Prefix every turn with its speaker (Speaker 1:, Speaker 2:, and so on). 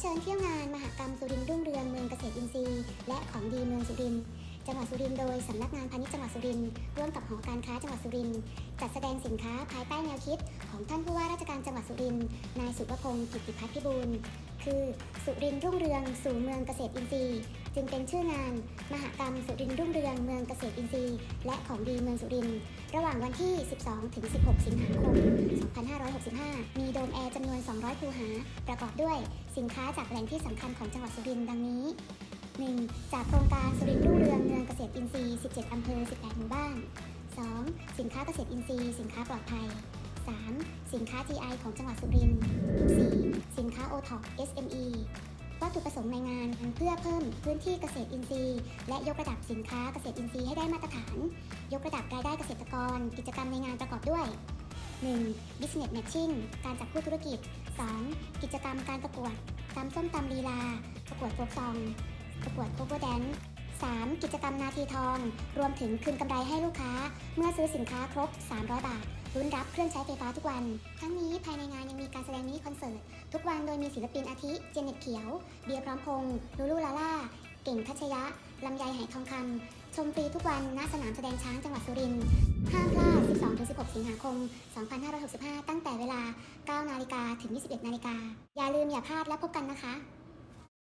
Speaker 1: เชิญเที่ยวงานมหกรรมสุรินทร์รุ่งเรืองเมืองเกษตรอินทรีย์ และของดีเมืองสุรินทร์ จังหวัดสุรินทร์โดยสำนักงานพาณิชย์จังหวัดสุรินทร์ร่วมกับหอการค้าจังหวัดสุรินทร์จัดแสดงสินค้าภายใต้แนวคิด ของท่านผู้ว่าราชการจังหวัดสุรินทร์นายสุภพงศ์กิตติพัฒน์พิบูลคือสุรินทร์รุ่งเรืองสู่เมืองเกษตรอินทรีย์ จึงเป็นชื่องาน มหกรรมสุรินทร์รุ่งเรืองเมืองเกษตรอินทรีย์ และของดีเมืองสุรินทร์ระหว่างวันที่ 12 ถึง 16 สิงหาคม 2565 มีโดมแอร์จำนวน 200 คูหา ประกอบด้วยสินค้าจากแหล่งที่สำคัญของจังหวัดสุรินทร์ดังนี้ 1. จากโครงการสุรินทร์รุ่งเรืองเษตรอินทรีย์ 17 อำเภอ 18 หมู่บ้าน 2. สินค้าเกษตรอินทรีย์ สินค้าปลอดภัย 3. สินค้า GI ของจังหวัดสุรินทร์ 4. สินค้า OTOP SME วัตถุประสงค์ในงานเพื่อเพิ่มพื้นที่เกษตรอินทรีย์ และยกระดับสินค้าเกษตรอินทรีย์ให้ได้มาตรฐาน ยกระดับรายได้เกษตรกร กิจกรรมในงานประกอบด้วย 1. Business Matching การจับคู่ธุรกิจ 2. กิจกรรมการประกวดตำส้มตำลีลา ประกวดโฟกซอง ประกวดโคเวอร์แดน 3. กิจกรรมนาทีทอง รวมถึงคืนกำไรให้ลูกค้า เมื่อซื้อสินค้าครบ 300 บาทรุ้นรับเครื่องใช้ไฟฟ้าทุกวัน ทั้งนี้ภายในงานยังมีการแสดงมินิคอนเสิร์ต ทุกวันโดยมีศิลปินอาทิเจเน็ตเขียว เบียร์พร้อมพงษ์ลูลูลาล่า เก่งทัชยะ ลำไยไหทองคำ ชมฟรีทุกวันณสนามแสดงช้างจังหวัดสุรินทร์ ห้ามพลาด 12-16 สิงหาคม 2565 ตั้งแต่เวลา 9 นาฬิกาถึง 21 นาฬิกาอย่าลืมอย่าพลาดและพบกันนะคะ